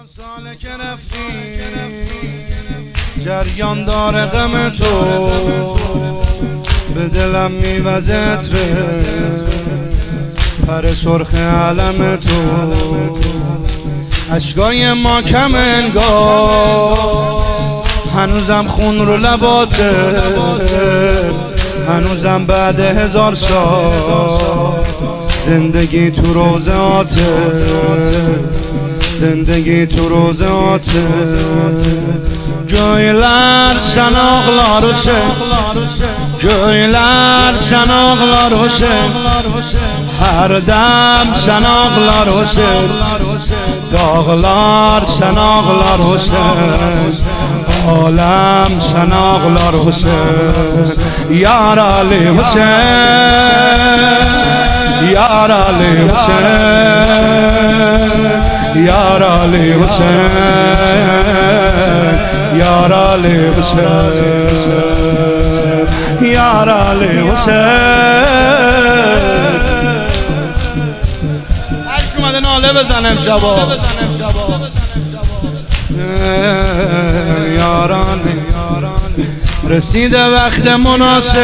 رفتی. جریان داره غم تو. به دلم میوزه پر سرخ علم تو. اشکای ما کم انگار. هنوزم خون رو لباته هنوزم بعد هزار سال. زندگی تو روزاته زندگی تو روزات آتی جویلر سن آقلار و سن جویلر هر دم سن آقلار و سن داغلار سن آقلار و سن آلم یار علی حسین. یار علی حسین. Yar Ali Hüseyin Yar Ali Hüseyin Yar Ali Hüseyin هر اومده ناله بزن امشبا یاران رسیده وقت مناسب.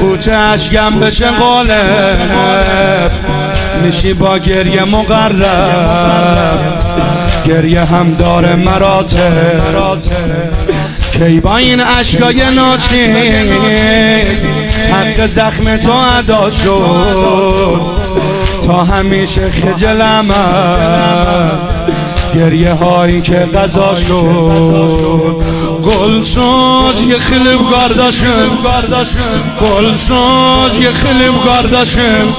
کوچه اشگم بشه قالب میشی با گریه مقرب گریه هم داره مراتب. کی با این اشکای ناچی حق زخم تو ادا شد؟ تا همیشه خجلم گریه هایی که قضا شد. گل ساج یه خلیب گرداشم گل ساج یه خلیب گرداشم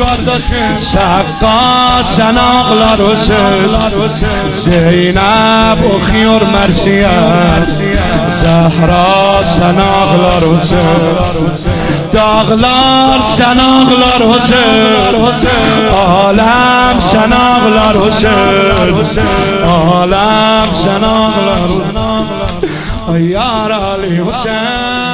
سقا سن آقلا روسن زینب و خیور مرسیت زهرا سن آقلا روسن داغلار سن آقلا عالم سن آقلا عالم سن آقلا सयार अली हुसैन